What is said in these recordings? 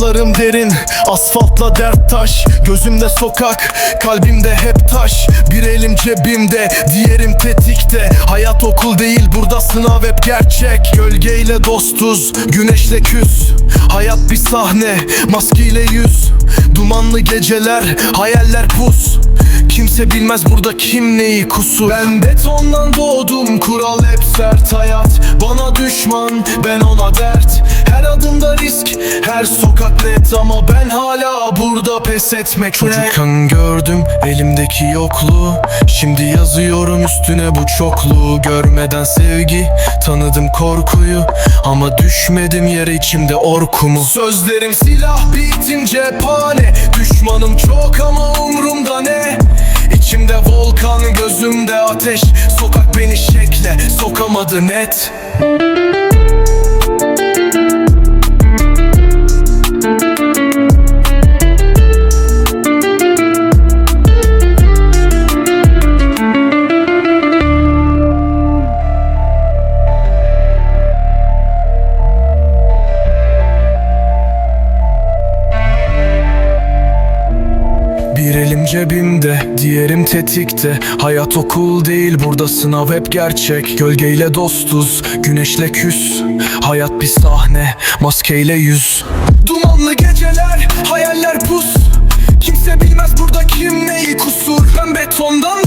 Yollarım derin Asfaltla dert taş Gözümde sokak Kalbimde hep taş. Bir elim cebimde Diğerim tetikte. Hayat okul değil burada sınav hep gerçek. Gölgeyle dostuz Güneşle küs. Hayat bir sahne Maskeyle yüz. Dumanlı geceler Hayaller pus. Kimse bilmez burada kim neyi kusur Ben betondan doğdum kural hep sert hayat. Bana düşman ben ona dert Her adımda risk her sokak net Ama ben hala burada pes etmek Çocukken gördüm elimdeki yokluğu. Şimdi yazıyorum üstüne bu çokluğu. Görmeden sevgi tanıdım korkuyu. Ama düşmedim yere içimde orkumu. Sözlerim silah bitim cephane. Düşmanım çok ama umrumda ne? İçimde volkan gözümde ateş. Sokak beni şekle sokamadı net Bir elim cebimde, diğerim tetikte. Hayat okul değil, burada sınav hep gerçek. Gölgeyle dostuz, güneşle küs. Hayat bir sahne, maskeyle yüz. Dumanlı geceler, hayaller pus. Kimse bilmez burada kim neyi kusur. Ben betondan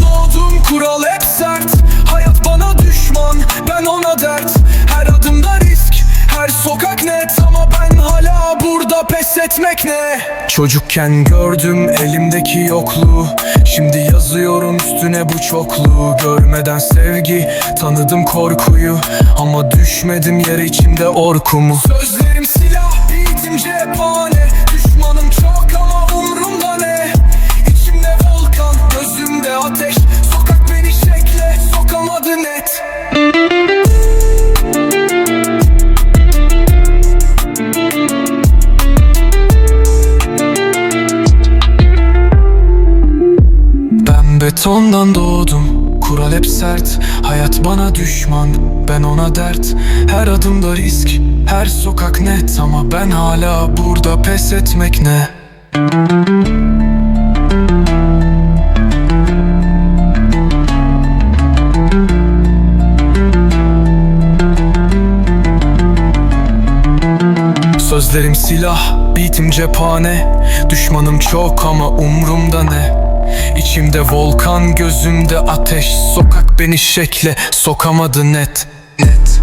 etmek ne? Çocukken gördüm elimdeki yokluğu. Şimdi yazıyorum üstüne bu çokluğu. Görmeden sevgi tanıdım korkuyu. Ama düşmedim yere içimde orkumu. Sözlerim silah beatim cephane betondan doğdum. Kural hep sert Hayat bana düşman. Ben ona dert. Her adımda risk Her sokak net. Ama ben hala burada pes etmek ne? Sözlerim silah, beatim cephane Düşmanım çok ama umrumda ne? İçimde volkan, gözümde ateş. Sokak beni şekle sokamadı net Net